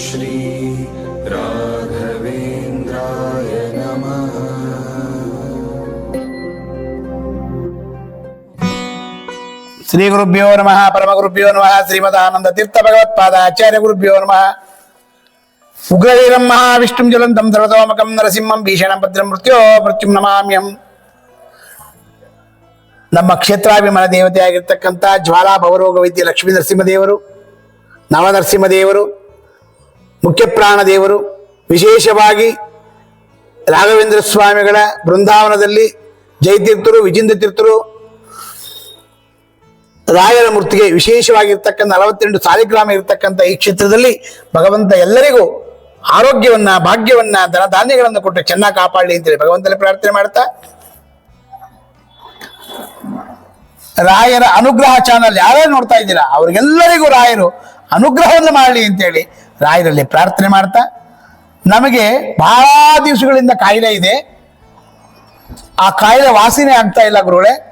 श्री राघवेन्द्राय नमः ಶ್ರೀ ಗುರುಭ್ಯೋ ನಮಃ ಪರಮ ಗುರುಭ್ಯೋ ನಮಃ ಶ್ರೀಮದಾನಂದ ತೀರ್ಥ ಭಗವತ್ಪಾದ ಆಚಾರ್ಯ ಗುರುಭ್ಯೋ ನಮಃ ಉಗ್ರವೀರಂ ಮಹಾವಿಷ್ಣುಂ ಜ್ವಲಂತಂ ಸರ್ವತೋಮಕಂ ನರಸಿಂಹಂ ಭೀಷಣಂ ಭದ್ರಂ ಮೃತ್ಯೋ ಮೃತ್ಯುಂ ನಮಾಮ್ಯಂ ನಮ್ಮ ಕ್ಷೇತ್ರಾಭಿಮಾನ ದೇವತೆಯಾಗಿರ್ತಕ್ಕಂಥ ಜ್ವಾಲಾ ಭವರೋಗ ವೈದ್ಯ ಲಕ್ಷ್ಮೀ ನರಸಿಂಹದೇವರು ನವನರಸಿಂಹದೇವರು ಮುಖ್ಯ ಪ್ರಾಣ ದೇವರು ವಿಶೇಷವಾಗಿ ರಾಘವೇಂದ್ರ ಸ್ವಾಮಿಗಳ ಬೃಂದಾವನದಲ್ಲಿ ಜಯತೀರ್ಥರು ವಿಜೇಂದ್ರ ತೀರ್ಥರು, ರಾಯರ ಮೂರ್ತಿಗೆ ವಿಶೇಷವಾಗಿರ್ತಕ್ಕಂಥ ನಲವತ್ತೆಂಟು ಸಾಲಿಗ್ರಾಮ ಇರತಕ್ಕಂಥ ಈ ಕ್ಷೇತ್ರದಲ್ಲಿ ಭಗವಂತ ಎಲ್ಲರಿಗೂ ಆರೋಗ್ಯವನ್ನ, ಭಾಗ್ಯವನ್ನ ಧನ ಧಾನ್ಯಗಳನ್ನು ಕೊಟ್ಟು ಚೆನ್ನಾಗಿ ಕಾಪಾಡಲಿ ಅಂತೇಳಿ ಭಗವಂತನ ಪ್ರಾರ್ಥನೆ ಮಾಡ್ತಾ, ರಾಯರ ಅನುಗ್ರಹ ಚಾನಲ್ ಯಾರೇ ನೋಡ್ತಾ ಇದ್ದೀರಾ, ಅವ್ರಿಗೆಲ್ಲರಿಗೂ ರಾಯರು ಅನುಗ್ರಹವನ್ನು ಮಾಡಲಿ ಅಂತೇಳಿ ರಾಯರಲ್ಲಿ ಪ್ರಾರ್ಥನೆ ಮಾಡ್ತಾ, ನಮಗೆ ಬಹಳ ದಿವಸಗಳಿಂದ ಕಾಯಿಲೆ ಇದೆ. ಆ ಕಾಯಿಲೆ ವಾಸಿನೇ ಆಗ್ತಾ ಇಲ್ಲ ಗುರುಗಳೇ.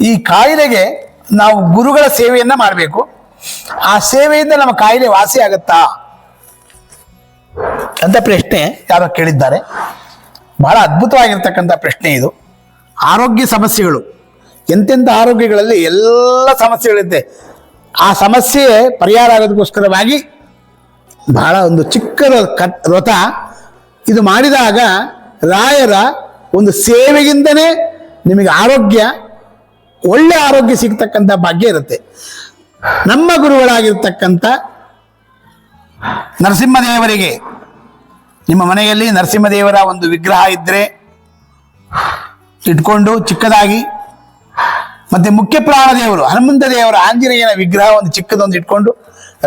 ಈ ಕಾಯಿಲೆಗೆ ನಾವು ಗುರುಗಳ ಸೇವೆಯನ್ನ ಮಾಡಬೇಕು. ಆ ಸೇವೆಯಿಂದ ನಮ್ಮ ಕಾಯಿಲೆ ವಾಸಿ ಆಗುತ್ತಾ? ಅಂತ ಪ್ರಶ್ನೆ ಯಾರೋ ಕೇಳಿದ್ದಾರೆ. ಬಹಳ ಅದ್ಭುತವಾಗಿರ್ತಕ್ಕಂಥ ಪ್ರಶ್ನೆ ಇದು. ಆರೋಗ್ಯ ಸಮಸ್ಯೆಗಳು. ಎಂತೆಂಥ ಆರೋಗ್ಯಗಳಲ್ಲಿ ಎಲ್ಲ ಸಮಸ್ಯೆಗಳಿದೆ. ಆ ಸಮಸ್ಯೆ ಪರಿಹಾರ ಆಗೋದಕ್ಕೋಸ್ಕರವಾಗಿ ಬಹಳ ಒಂದು ಚಿಕ್ಕ ಕಟ್ ವ್ರತ. ಇದು ಮಾಡಿದಾಗ ರಾಯರ ಒಂದು ಸೇವೆಗಿಂದನೇ ನಿಮಗೆ ಆರೋಗ್ಯ, ಒಳ್ಳೆ ಆರೋಗ್ಯ ಸಿಗ್ತಕ್ಕಂಥ ಭಾಗ್ಯ ಇರುತ್ತೆ. ನಮ್ಮ ಗುರುಗಳಾಗಿರ್ತಕ್ಕಂಥ ನರಸಿಂಹದೇವರಿಗೆ, ನಿಮ್ಮ ಮನೆಯಲ್ಲಿ ನರಸಿಂಹದೇವರ ಒಂದು ವಿಗ್ರಹ ಇದ್ದರೆ ಇಟ್ಕೊಂಡು ಚಿಕ್ಕದಾಗಿ ಮತ್ತೆ ಮುಖ್ಯ ಪ್ರಾಣ ದೇವರು, ಹನುಮಂತ ದೇವರ ಆಂಜನೇಯನ ವಿಗ್ರಹ ಒಂದು ಚಿಕ್ಕದೊಂದು ಇಟ್ಕೊಂಡು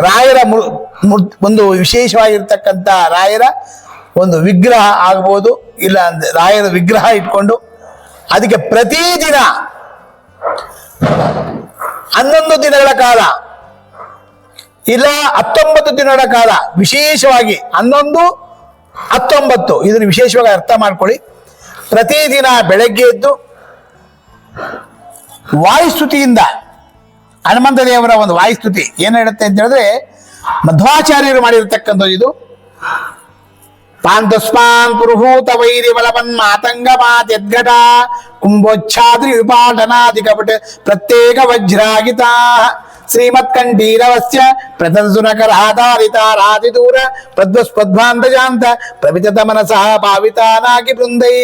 ರಾಯರ ಒಂದು ವಿಶೇಷವಾಗಿರ್ತಕ್ಕಂಥ ರಾಯರ ಒಂದು ವಿಗ್ರಹ ಆಗ್ಬೋದು, ಇಲ್ಲ ಅಂದ್ರೆ ರಾಯರ ವಿಗ್ರಹ ಇಟ್ಕೊಂಡು ಅದಕ್ಕೆ ಪ್ರತಿದಿನ ಹನ್ನೊಂದು ದಿನಗಳ ಕಾಲ ಇಲ್ಲ ಹತ್ತೊಂಬತ್ತು ದಿನಗಳ ಕಾಲ ವಿಶೇಷವಾಗಿ ಹನ್ನೊಂದು, ಹತ್ತೊಂಬತ್ತು, ಇದನ್ನು ವಿಶೇಷವಾಗಿ ಅರ್ಥ ಮಾಡ್ಕೊಳ್ಳಿ. ಪ್ರತಿದಿನ ಬೆಳಗ್ಗೆ ಎದ್ದು ವಾಯುಸ್ತುತಿಯಿಂದ. ಹನುಮಂತ ದೇವರ ಒಂದು ವಾಯುಸ್ತುತಿ ಏನು ಹೇಳುತ್ತೆ ಅಂತ ಹೇಳಿದ್ರೆ, ಮಧ್ವಾಚಾರ್ಯರು ಮಾಡಿರತಕ್ಕಂಥದ್ದು ಇದು. ಪಾಂತಸ್ಮಾನ್ ಪುರುಹೂತ ವೈರಿ ಬಲವನ್ ಮಾತಂಗ ಮಾತ್ಯದ್ಘಟ ಕುಂಭೋಚ್ಛಾದ್ರಿ ವಿಪಾಟನಾದಿ ಕಪಟ ಪ್ರತ್ಯೇಕ ವಜ್ರಾಗಿತಾ ಶ್ರೀಮತ್ಕಂಠೀರವಸ್ಯ ಪ್ರತಸುನಕರಾಧಾರಿತ ರಾತಿ ದೂರ ಪ್ರದ್ವಸ್ಪದ್ಭಾಂತಜಾಂತ ಪ್ರವಿತತ ಮನಸಃ ಭಾವಿತಾನಾಗಿ ಬೃಂದೈ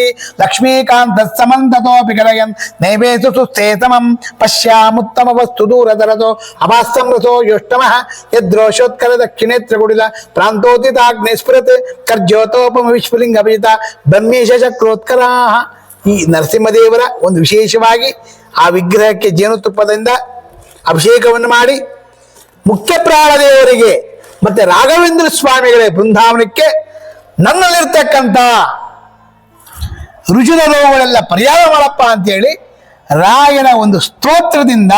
ಲಕ್ಷ್ಮೀಕಾಂತ ಸಮಂತತೋಪಿ ಕಲಯನ್ ನೈವೇಸು ಸುಸ್ಥೇತಮಂ ಪಶ್ಯಾಮುತ್ತಮ ವಸ್ತು ದೂರದರದೋ ಅಭಾಸ್ತಮೃತೋ ಯೋಷ್ಟಮಃ ಯದ್ರೋಷೋತ್ಕರ ದಕ್ಷಿಣೇತ್ರ ಗುಡಿಲ ಪ್ರಾಂತೋದಿತಾಗ್ನೇ ಸ್ಫುರತ್ ಕರ್ಜ್ಯೋತೋಪಮ ವಿಶ್ವಲಿಂಗ ಅಭಿಜಿತ ಬ್ರಹ್ಮೇಶ ಈ ನರಸಿಂಹದೇವರ ಒಂದು ವಿಶೇಷವಾಗಿ ಆ ವಿಗ್ರಹಕ್ಕೆ ಜೇನುತುಪ್ಪದಿಂದ ಅಭಿಷೇಕವನ್ನು ಮಾಡಿ ಮುಖ್ಯ ಪ್ರಾಣದೇವರಿಗೆ ಮತ್ತೆ ರಾಘವೇಂದ್ರ ಸ್ವಾಮಿಗಳೇ ಬೃಂದಾವನಕ್ಕೆ ನನ್ನಲ್ಲಿರ್ತಕ್ಕಂಥ ರುಜಿನ ರೋಗಗಳೆಲ್ಲ ಪರ್ಯಾಯ ಮಾಡಪ್ಪ ಅಂತೇಳಿ ರಾಯನ ಒಂದು ಸ್ತೋತ್ರದಿಂದ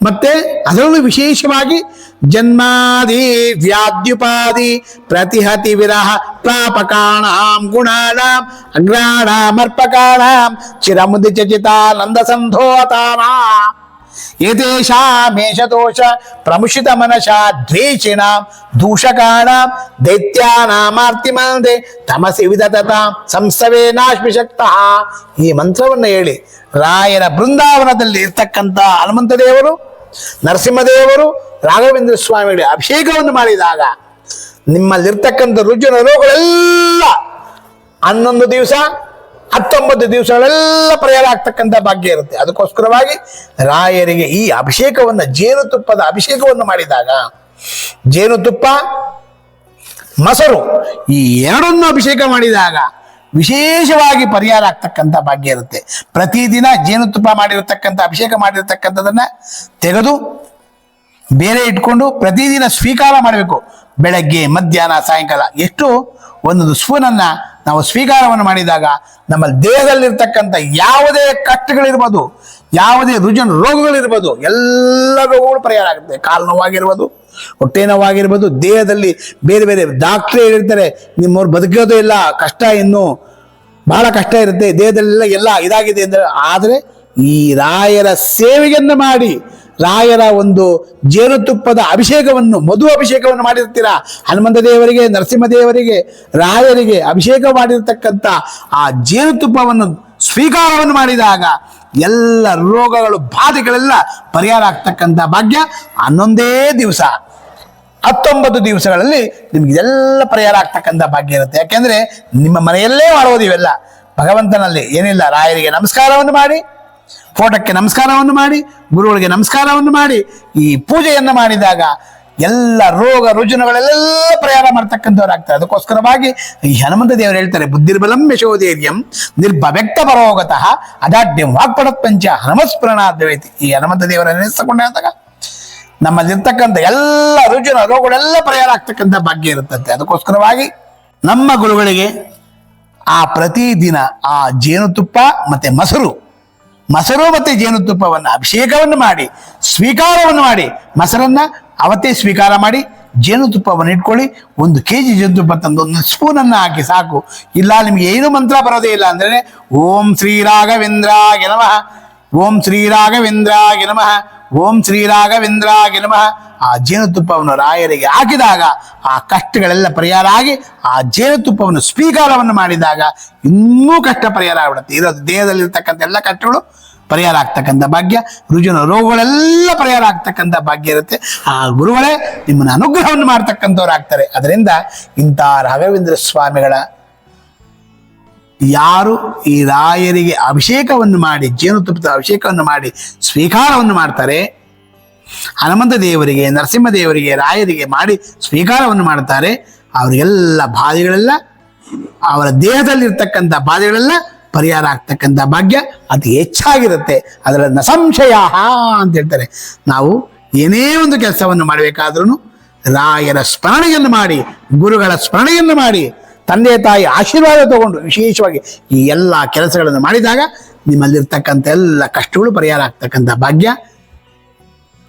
ಮತ್ತೆ ಅದರಲ್ಲೂ ವಿಶೇಷವಾಗಿ ಜನ್ಮಾದಿ ವ್ಯಾದ್ಯುಪಾದಿ ಪ್ರತಿಹತಿ ವಿರಹ ಪ್ರಾಪಕಾಣಾಂ ಗುಣಾನಾಂ ಅಗ್ರಾಣಾಮರ್ಪಕಾಣಾಂ ಚಿರಮುದಿ ಚಚಿತಾನಂದ ಸಂಧೋತಾನಾ ಏತೇಷಾಮೇಷದೋಷ ಪ್ರಮುಷಿತ ಮನಶ ದ್ವೇಷಿಣಾಂ, ದೂಷಕಾಣಾಂ ದೈತ್ಯಾನಾಮಾರ್ತಿಮಂದೆ ತಮಸಿ ವಿದತತಾಂ, ಸಂಸವೇ ನಾಶ್ಮಿಶಕ್ತ ಈ ಮಂತ್ರವನ್ನು ಹೇಳಿ ರಾಯರ ಬೃಂದಾವನದಲ್ಲಿ ಇರ್ತಕ್ಕಂಥ ಹನುಮಂತ ದೇವರು ನರಸಿಂಹದೇವರು, ರಾಘವೇಂದ್ರ ಸ್ವಾಮಿಗಳ ಅಭಿಷೇಕವನ್ನು ಮಾಡಿದಾಗ ನಿಮ್ಮಲ್ಲಿರ್ತಕ್ಕಂಥ ರುಜಿನ ರೋಗಗಳೆಲ್ಲ ಹನ್ನೊಂದು ದಿವಸ ಹತ್ತೊಂಬತ್ತು ದಿವಸಗಳೆಲ್ಲ ಪರಿಹಾರ ಆಗ್ತಕ್ಕಂಥ ಭಾಗ್ಯ ಇರುತ್ತೆ. ಅದಕ್ಕೋಸ್ಕರವಾಗಿ ರಾಯರಿಗೆ ಈ ಅಭಿಷೇಕವನ್ನು, ಜೇನುತುಪ್ಪದ ಅಭಿಷೇಕವನ್ನು ಮಾಡಿದಾಗ, ಜೇನುತುಪ್ಪ, ಮೊಸರು ಈ ಎರಡನ್ನು ಅಭಿಷೇಕ ಮಾಡಿದಾಗ ವಿಶೇಷವಾಗಿ ಪರಿಹಾರ ಆಗ್ತಕ್ಕಂಥ ಭಾಗ್ಯ ಇರುತ್ತೆ. ಪ್ರತಿದಿನ ಜೇನುತುಪ್ಪ ಮಾಡಿರತಕ್ಕಂಥ, ಅಭಿಷೇಕ ಮಾಡಿರತಕ್ಕಂಥದನ್ನ ತೆಗೆದು ಬೇರೆ ಇಟ್ಕೊಂಡು ಪ್ರತಿದಿನ ಸ್ವೀಕಾರ ಮಾಡಬೇಕು. ಬೆಳಗ್ಗೆ, ಮಧ್ಯಾಹ್ನ, ಸಾಯಂಕಾಲ ಎಷ್ಟು ಒಂದೊಂದು ಸ್ಪೂನನ್ನ ನಾವು ಸ್ವೀಕಾರವನ್ನು ಮಾಡಿದಾಗ ನಮ್ಮ ದೇಹದಲ್ಲಿರ್ತಕ್ಕಂಥ ಯಾವುದೇ ಕಷ್ಟಗಳಿರ್ಬೋದು, ಯಾವುದೇ ರುಜನ್ ರೋಗಗಳಿರ್ಬೋದು ಎಲ್ಲ ರೋಗಗಳು ಪರಿಹಾರ ಆಗುತ್ತೆ. ಕಾಲು ನೋವಾಗಿರ್ಬೋದು, ಹೊಟ್ಟೆ ನೋವಾಗಿರ್ಬೋದು, ದೇಹದಲ್ಲಿ ಬೇರೆ ಬೇರೆ ಡಾಕ್ಟ್ರೇ ಹೇಳಿರ್ತಾರೆ, ನಿಮ್ಮವ್ರು ಬದುಕೋದು ಇಲ್ಲ, ಕಷ್ಟ ಇನ್ನು ಬಹಳ ಕಷ್ಟ ಇರುತ್ತೆ, ದೇಹದಲ್ಲೆಲ್ಲ ಎಲ್ಲ ಇದಾಗಿದೆ ಅಂದರೆ, ಆದರೆ ಈ ರಾಯರ ಸೇವೆಯನ್ನು ಮಾಡಿ ರಾಯರ ಒಂದು ಜೇನುತುಪ್ಪದ ಅಭಿಷೇಕವನ್ನು, ಮಧು ಅಭಿಷೇಕವನ್ನು ಮಾಡಿರ್ತೀರಾ? ಹನುಮಂತ ದೇವರಿಗೆ ನರಸಿಂಹ ದೇವರಿಗೆ ರಾಯರಿಗೆ ಅಭಿಷೇಕ ಮಾಡಿರ್ತಕ್ಕಂಥ ಆ ಜೇನುತುಪ್ಪವನ್ನು ಸ್ವೀಕಾರವನ್ನು ಮಾಡಿದಾಗ ಎಲ್ಲ ರೋಗಗಳು, ಬಾಧೆಗಳೆಲ್ಲ ಪರಿಹಾರ ಆಗ್ತಕ್ಕಂಥ ಭಾಗ್ಯ ಹನ್ನೊಂದೇ ದಿವಸ. ಹತ್ತೊಂಬತ್ತು ದಿವಸಗಳಲ್ಲಿ ನಿಮ್ಗೆ ಎಲ್ಲ ಪರಿಹಾರ ಆಗ್ತಕ್ಕಂಥ ಭಾಗ್ಯ ಇರುತ್ತೆ. ಯಾಕೆಂದ್ರೆ ನಿಮ್ಮ ಮನೆಯಲ್ಲೇ ಮಾಡೋದು ಇವೆಲ್ಲ. ಭಗವಂತನಲ್ಲಿ ಏನಿಲ್ಲ, ರಾಯರಿಗೆ ನಮಸ್ಕಾರವನ್ನು ಮಾಡಿ ಫೋಟೋಕ್ಕೆ ನಮಸ್ಕಾರವನ್ನು ಮಾಡಿ, ಗುರುಗಳಿಗೆ ನಮಸ್ಕಾರವನ್ನು ಮಾಡಿ, ಈ ಪೂಜೆಯನ್ನು ಮಾಡಿದಾಗ ಎಲ್ಲ ರೋಗ ರುಜಿನಗಳೆಲ್ಲ ಪ್ರಯಾರ ಮಾಡ್ತಕ್ಕಂಥವ್ರಾಗ್ತಾರೆ. ಅದಕ್ಕೋಸ್ಕರವಾಗಿ ಈ ಹನುಮಂತ ದೇವರು ಹೇಳ್ತಾರೆ, ಬುದ್ಧಿರ್ಬಲಂ ಯಶೋದೇವ್ಯಂ ನಿರ್ಭವ್ಯಕ್ತ ಪರೋಗತಃ ಅದಾಢ್ಯಂ ವಾಕ್ಪಡ ಪಂಚ ಹನುಮಸ್ಮರಣಾದ್ವೈತಿ. ಈ ಹನುಮಂತ ದೇವರ ನೆನೆಸಿಕೊಂಡು ನಮ್ಮಲ್ಲಿರ್ತಕ್ಕಂಥ ಎಲ್ಲ ರುಜಿನ ರೋಗಗಳೆಲ್ಲ ಪ್ರಯಾಣ ಆಗ್ತಕ್ಕಂಥ ಭಾಗ್ಯ ಇರುತ್ತಂತೆ. ಅದಕ್ಕೋಸ್ಕರವಾಗಿ ನಮ್ಮ ಗುರುಗಳಿಗೆ ಆ ಪ್ರತಿದಿನ ಆ ಜೇನುತುಪ್ಪ ಮತ್ತೆ ಮೊಸರು ಮೊಸರು ಮತ್ತು ಜೇನುತುಪ್ಪವನ್ನು ಅಭಿಷೇಕವನ್ನು ಮಾಡಿ, ಸ್ವೀಕಾರವನ್ನು ಮಾಡಿ, ಮೊಸರನ್ನು ಅವತ್ತೇ ಸ್ವೀಕಾರ ಮಾಡಿ, ಜೇನುತುಪ್ಪವನ್ನು ಇಟ್ಕೊಳ್ಳಿ, ಒಂದು ಕೆ ಜಿ ಜೇನುತುಪ್ಪ ತಂದು ಒಂದು ಸ್ಪೂನನ್ನು ಹಾಕಿ ಸಾಕು. ಇಲ್ಲ, ನಿಮಗೆ ಏನು ಮಂತ್ರ ಬರೋದೇ ಇಲ್ಲ ಅಂದ್ರೆ ಓಂ ಶ್ರೀ ರಾಘವೇಂದ್ರಾಯ ನಮಃ, ಓಂ ಶ್ರೀ ರಾಘವೇಂದ್ರಾಯ ನಮಃ, ಓಂ ಶ್ರೀ ರಾಘವೇಂದ್ರಾಯ ನಮಃ ಆ ಜೇನುತುಪ್ಪವನ್ನು ರಾಯರಿಗೆ ಹಾಕಿದಾಗ ಆ ಕಷ್ಟಗಳೆಲ್ಲ ಪರಿಹಾರ ಆಗಿ ಆ ಜೇನುತುಪ್ಪವನ್ನು ಸ್ವೀಕಾರವನ್ನು ಮಾಡಿದಾಗ ಇನ್ನೂ ಕಷ್ಟ ಪರಿಹಾರ ಆಗ್ಬಿಡುತ್ತೆ. ಇರೋದು ದೇಹದಲ್ಲಿರ್ತಕ್ಕಂಥ ಎಲ್ಲ ಕಷ್ಟಗಳು ಪರಿಹಾರ ಆಗ್ತಕ್ಕಂಥ ಭಾಗ್ಯ, ರುಜಿನ ರೋಗಗಳೆಲ್ಲ ಪರಿಹಾರ ಆಗ್ತಕ್ಕಂಥ ಭಾಗ್ಯ ಇರುತ್ತೆ. ಆ ಗುರುಗಳೇ ನಿಮ್ಮನ್ನು ಅನುಗ್ರಹವನ್ನು ಮಾಡ್ತಕ್ಕಂಥವ್ರು ಆಗ್ತಾರೆ. ಅದರಿಂದ ಇಂಥ ರಾಘವೇಂದ್ರ ಸ್ವಾಮಿಗಳ ಯಾರು ಈ ರಾಯರಿಗೆ ಅಭಿಷೇಕವನ್ನು ಮಾಡಿ, ಜೇನುತುಪ್ಪದ ಅಭಿಷೇಕವನ್ನು ಮಾಡಿ, ಸ್ವೀಕಾರವನ್ನು ಮಾಡ್ತಾರೆ ಹನುಮಂತ ದೇವರಿಗೆ, ನರಸಿಂಹ ದೇವರಿಗೆ, ರಾಯರಿಗೆ ಮಾಡಿ ಸ್ವೀಕಾರವನ್ನು ಮಾಡುತ್ತಾರೆ. ಅವರಿಗೆಲ್ಲ ಬಾಧೆಗಳೆಲ್ಲ, ಅವರ ದೇಹದಲ್ಲಿರ್ತಕ್ಕಂಥ ಬಾಧೆಗಳೆಲ್ಲ ಪರಿಹಾರ ಆಗ್ತಕ್ಕಂಥ ಭಾಗ್ಯ ಅತಿ ಹೆಚ್ಚಾಗಿರುತ್ತೆ. ಅದರ ನಸಂಶಯ ಸಂಶಯ ಅಂತ ಹೇಳ್ತಾರೆ. ನಾವು ಏನೇ ಒಂದು ಕೆಲಸವನ್ನು ಮಾಡಬೇಕಾದ್ರೂ ರಾಯರ ಸ್ಮರಣೆಯನ್ನು ಮಾಡಿ, ಗುರುಗಳ ಸ್ಮರಣೆಯನ್ನು ಮಾಡಿ, ತಂದೆ ತಾಯಿ ಆಶೀರ್ವಾದ ತಗೊಂಡು ವಿಶೇಷವಾಗಿ ಈ ಎಲ್ಲ ಕೆಲಸಗಳನ್ನು ಮಾಡಿದಾಗ ನಿಮ್ಮಲ್ಲಿರ್ತಕ್ಕಂಥ ಎಲ್ಲ ಕಷ್ಟಗಳು ಪರಿಹಾರ ಆಗ್ತಕ್ಕಂಥ ಭಾಗ್ಯ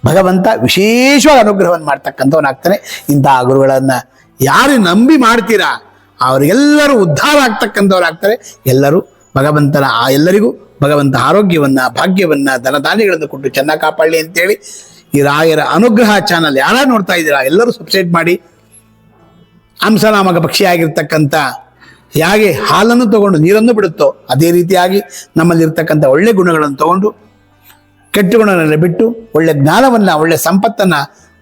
ಭಗವಂತ ವಿಶೇಷವಾಗಿ ಅನುಗ್ರಹವನ್ನು ಮಾಡ್ತಕ್ಕಂಥವನಾಗ್ತಾನೆ ಇಂತಹ ಗುರುಗಳನ್ನ ಯಾರು ನಂಬಿ ಮಾಡ್ತೀರಾ? ಅವರಿಗೆಲ್ಲರೂ ಉದ್ಧಾರ ಆಗ್ತಕ್ಕಂಥವ್ರಾಗ್ತಾರೆ ಎಲ್ಲರೂ ಭಗವಂತನ ಆ ಎಲ್ಲರಿಗೂ ಭಗವಂತ ಆರೋಗ್ಯವನ್ನ, ಭಾಗ್ಯವನ್ನ ಧನಧಾನ್ಯಗಳನ್ನು ಕೊಟ್ಟು ಚೆನ್ನಾಗಿ ಕಾಪಾಡಲಿ ಅಂತೇಳಿ ಈ ರಾಯರ ಅನುಗ್ರಹ ಚಾನಲ್ ಯಾರು ನೋಡ್ತಾ ಇದ್ದೀರಾ? ಎಲ್ಲರೂ ಸಬ್ಸ್ಕ್ರೈಬ್ ಮಾಡಿ. ಹಂಸನಾಮಕ ಪಕ್ಷಿಯಾಗಿರ್ತಕ್ಕಂಥ ಹೇಗೆ ಹಾಲನ್ನು ತಗೊಂಡು ನೀರನ್ನು ಬಿಡುತ್ತೋ, ಅದೇ ರೀತಿಯಾಗಿ ನಮ್ಮಲ್ಲಿರ್ತಕ್ಕಂಥ ಒಳ್ಳೆ ಗುಣಗಳನ್ನು ತಗೊಂಡು ಕೆಟ್ಟ ಗುಣಗಳನ್ನ ಬಿಟ್ಟು ಒಳ್ಳೆ ಜ್ಞಾನವನ್ನ, ಒಳ್ಳೆ ಸಂಪತ್ತನ್ನ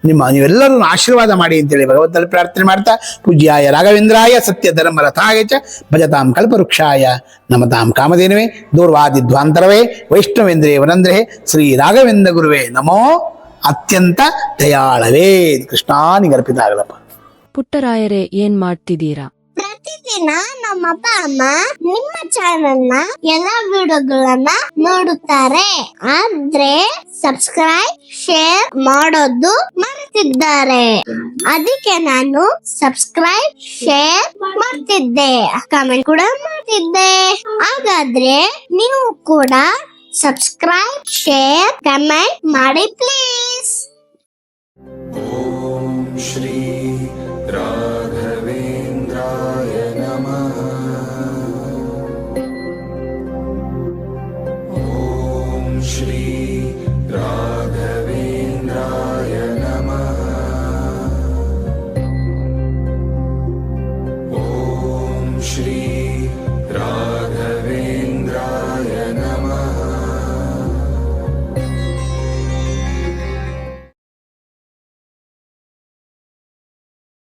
ನಿಮ್ಮ ನೀವೆಲ್ಲರನ್ನು ಆಶೀರ್ವಾದ ಮಾಡಿ ಅಂತೇಳಿ ಭಗವಂತನಲ್ಲಿ ಪ್ರಾರ್ಥನೆ ಮಾಡ್ತಾ, ಪೂಜ್ಯಾಯ ರಾಘವೇಂದ್ರಾಯ ಸತ್ಯ ಧರ್ಮ ರಥಾಯ ಚ ಭಜತಾಂ ಕಲ್ಪವೃಕ್ಷಾಯ ನಮತಾಂ ಕಾಮಧೇನುವೆ, ದೂರ್ವಾದಿ ಧ್ವಾಂತರವೇ ವೈಷ್ಣವೇಂದ್ರೇ ವನಂದ್ರೇ, ಶ್ರೀ ರಾಘವೇಂದ್ರ ಗುರುವೇ ನಮೋ ಅತ್ಯಂತ ದಯಾಳವೇ. ಕೃಷ್ಣಾನಿಗರ್ಪಿತ ಆಗಲಪ್ಪ ಪುಟ್ಟರಾಯರೇ, ಏನ್ ಮಾಡ್ತಿದ್ದೀರಾ? ಪ್ರತಿದಿನ ನಮ್ಮ ಅಪ್ಪ ಅಮ್ಮ ನಿಮ್ಮ ಚಾನಲ್ನ ಎಲ್ಲಾ ವಿಡಿಯೋಗಳನ್ನ ನೋಡುತ್ತಾರೆ. ಆದ್ರೆ ಸಬ್ಸ್ಕ್ರೈಬ್ ಶೇರ್ ಮಾಡೋದು ಮರೆತಿದ್ದಾರೆ. ಅದಕ್ಕೆ ನಾನು ಸಬ್ಸ್ಕ್ರೈಬ್ ಶೇರ್ ಮಾಡ್ತಿದ್ದೆ. ಕಮೆಂಟ್ ಕೂಡ ಮಾಡ್ತಿದ್ದೆ. ಹಾಗಾದ್ರೆ ನೀವು ಕೂಡ ಸಬ್ಸ್ಕ್ರೈಬ್ ಶೇರ್ ಕಮೆಂಟ್ ಮಾಡಿ ಪ್ಲೀಸ್ ಓಂ ಶ್ರೀ